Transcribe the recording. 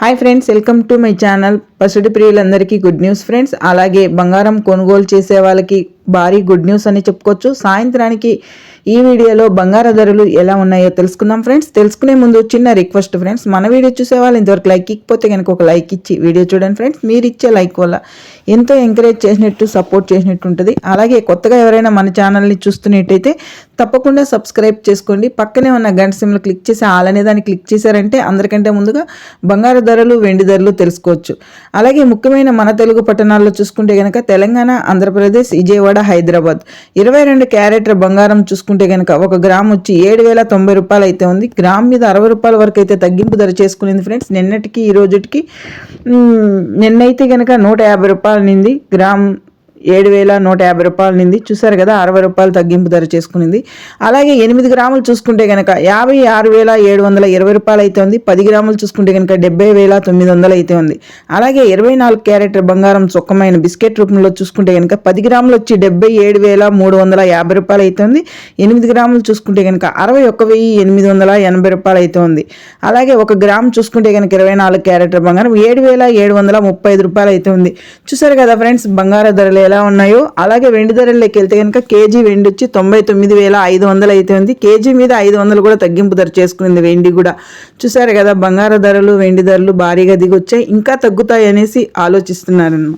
Hi friends welcome to my channel. పసుడి ప్రియులందరికీ good news friends. అలాగే బంగారం కొనుగోలు చేసే వాళ్ళకి భారీ గుడ్ న్యూస్ అని చెప్పుకోవచ్చు. సాయంత్రానికి ఈ వీడియోలో బంగార ధరలు ఎలా ఉన్నాయో తెలుసుకుందాం ఫ్రెండ్స్. తెలుసుకునే ముందు చిన్న రిక్వెస్ట్ ఫ్రెండ్స్. మన వీడియో చూసే వాళ్ళు ఇంతవరకు లైక్ ఇకపోతే కనుక ఒక లైక్ ఇచ్చి వీడియో చూడండి ఫ్రెండ్స్. మీరు ఇచ్చే లైక్ వల్ల ఎంతో ఎంకరేజ్ చేసినట్టు సపోర్ట్ చేసినట్టు ఉంటుంది. అలాగే కొత్తగా ఎవరైనా మన ఛానల్ని చూస్తున్నట్టయితే తప్పకుండా సబ్స్క్రైబ్ చేసుకోండి. పక్కనే ఉన్న గంట సిమ్లో క్లిక్ చేసి ఆల్ అనే దాన్ని క్లిక్ చేశారంటే అందరికంటే ముందుగా బంగారు ధరలు వెండి ధరలు తెలుసుకోవచ్చు. అలాగే ముఖ్యమైన మన తెలుగు పట్టణాల్లో చూసుకుంటే కనుక తెలంగాణ ఆంధ్రప్రదేశ్ విజయవాడ హైదరాబాద్. ఇరవై రెండు క్యారెట్ల బంగారం చూసుకుంటే కనుక ఒక గ్రామ్ వచ్చి ఏడు వేల తొంభై రూపాయలు అయితే ఉంది. గ్రామ్ మీద అరవై రూపాయల వరకు అయితే తగ్గింపు ధర చేసుకునింది ఫ్రెండ్స్. నిన్నటికి ఈ రోజుకి నిన్నైతే కనుక నూట యాభై రూపాయలు నింది. గ్రామ్ ఏడు వేల నూట యాభై రూపాయల నింది. చూసారు కదా అరవై రూపాయలు తగ్గింపు ధర చేసుకునింది. అలాగే ఎనిమిది గ్రాములు చూసుకుంటే కనుక యాభై ఆరు వేల ఏడు వందల ఇరవై రూపాయలు అయితే ఉంది. పది గ్రాములు చూసుకుంటే కనుక డెబ్బై వేల తొమ్మిది వందలు అయితే ఉంది. అలాగే ఇరవై నాలుగు క్యారెట్ బంగారం చొక్కమైన బిస్కెట్ రూపంలో చూసుకుంటే కనుక పది గ్రాములు వచ్చి డెబ్బై ఏడు వేల మూడు వందల యాభై రూపాయలు అయితే ఉంది. ఎనిమిది గ్రాములు చూసుకుంటే కనుక అరవై ఒక్క వెయ్యి ఎనిమిది వందల ఎనభై రూపాయలు అయితే ఉంది. అలాగే ఒక గ్రామ్ చూసుకుంటే కనుక ఇరవై నాలుగు క్యారెట్ బంగారం ఏడు వేల ఏడు వందల ముప్పై ఐదు రూపాయలు అయితే ఉంది. చూసారు కదా ఫ్రెండ్స్ బంగారం ధరలు ఎలా ఎలా ఉన్నాయో అలాగే వెండి ధరల్లోకి వెళ్తే కనుక కేజీ వెండి వచ్చి తొంభై తొమ్మిది వేల ఐదు వందలు అయితే ఉంది కేజీ మీద ఐదు వందలు కూడా తగ్గింపు ధర చేసుకునింది వెండి కూడా. చూసారు కదా బంగారు ధరలు వెండి ధరలు భారీగా దిగొచ్చాయి. ఇంకా తగ్గుతాయి అనేసి ఆలోచిస్తున్నారన్నమాట.